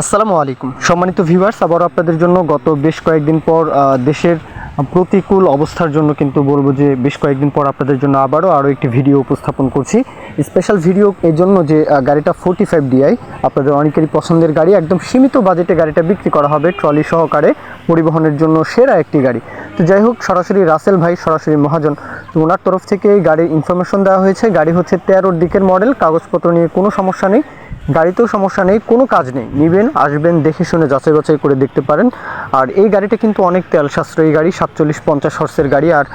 আসসালামু আলাইকুম। সম্মানিত ভিউয়ার্স আবারও আপনাদের জন্য গত বেশ কয়েকদিন পর দেশের প্রতিকূল অবস্থার জন্য কিন্তু বলব যে বেশ কয়েকদিন পর আপনাদের জন্য আবারও আরও একটি ভিডিও উপস্থাপন করছি। স্পেশাল ভিডিও এর জন্য যে গাড়িটা ফোর্টি ফাইভ ডিআই আপনাদের অনেকেরই পছন্দের গাড়ি, একদম সীমিত বাজেটে গাড়িটা বিক্রি করা হবে ট্রলি সহকারে। পরিবহনের জন্য সেরা একটি গাড়ি। তো যাই হোক, সরাসরি রাসেল ভাই, সরাসরি মহাজন। তো ওনার তরফ থেকে গাড়ির ইনফরমেশন দেওয়া হয়েছে। গাড়ি হচ্ছে তেরোর দিকের মডেল কাগজপত্র নিয়ে কোনো সমস্যা নেই। গাড়িতেও সমস্যা নেই, কোনো কাজ নেই। নেবেন, আসবেন, দেখে শুনে যাচাই বাছাই করে দেখতে পারেন। আর এই গাড়িটা কিন্তু অনেক তেল সাশ্রয়ী গাড়ি, সাতচল্লিশ পঞ্চাশ হর্সের গাড়ি। আর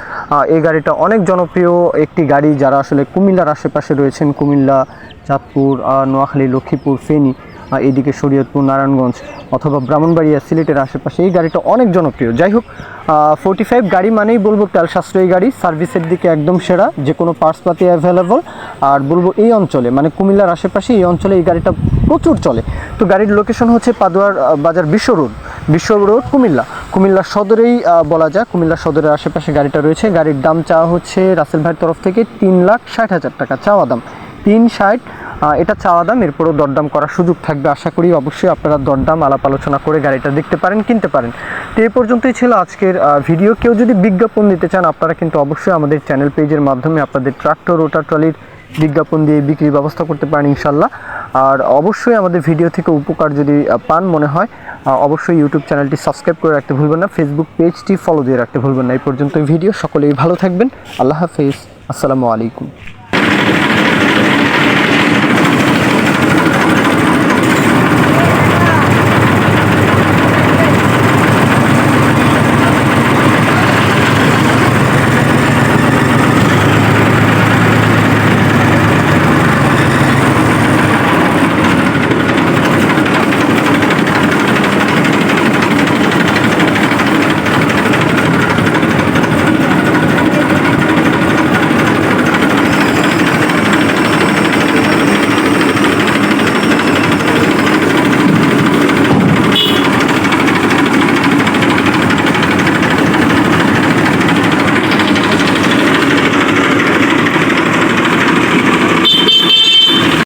এই গাড়িটা অনেক জনপ্রিয় একটি গাড়ি যারা আসলে কুমিল্লার আশেপাশে রয়েছেন। কুমিল্লা, চাঁদপুর নোয়াখালী, লক্ষ্মীপুর, ফেনী। এইদিকে শরীয়তপুর, নারায়ণগঞ্জ অথবা ব্রাহ্মণবাড়িয়া, সিলেটের আশেপাশে। এই গাড়িটা অনেক জনপ্রিয়। যাই হোক ফোর্টি ফাইভ গাড়ি মানেই বলব তেল সাশ্রয়ী গাড়ি। সার্ভিসের দিকে একদম সেরা, যে কোনো পার্টসপাতি অ্যাভেলেবল আর বলব এই অঞ্চলে মানে কুমিল্লার আশেপাশে এই অঞ্চলে এই গাড়িটা প্রচুর চলে। তো গাড়ির লোকেশন হচ্ছে পাদুয়ার বাজার বিশ্ব রোড বিশ্ব রোড, কুমিল্লা। কুমিল্লা সদরেই বলা যায় কুমিল্লা সদরের আশেপাশে গাড়িটা রয়েছে। গাড়ির দাম চাওয়া হচ্ছে রাসেল ভাইয়ের তরফ থেকে তিন লাখ ষাট হাজার টাকা চাওয়া দাম। তিন ষাট এটা চাওয়া দাম, এরপরও দরদাম করার সুযোগ থাকবে আশা করি। অবশ্যই আপনারা দরদাম, আলাপ আলোচনা করে গাড়িটা দেখতে পারেন, কিনতে পারেন। তো এ পর্যন্তই ছিল আজকের ভিডিও। কেউ যদি বিজ্ঞাপন দিতে চান, আপনারা কিন্তু অবশ্যই আমাদের চ্যানেল পেজের মাধ্যমে আপনাদের ট্রাক্টর, রোটার, ট্রলির বিজ্ঞাপন দিয়ে বিক্রির ব্যবস্থা করতে পারেন, ইনশাল্লাহ। আর অবশ্যই আমাদের ভিডিও থেকে উপকার যদি পান মনে হয় অবশ্যই ইউটিউব চ্যানেলটি সাবস্ক্রাইব করে রাখতে ভুলবেন না ফেসবুক পেজটি ফলো দিয়ে রাখতে ভুলবেন না। এই পর্যন্ত ভিডিও, সকলেই ভালো থাকবেন। আল্লাহ হাফেজ। আসসালামু আলাইকুম।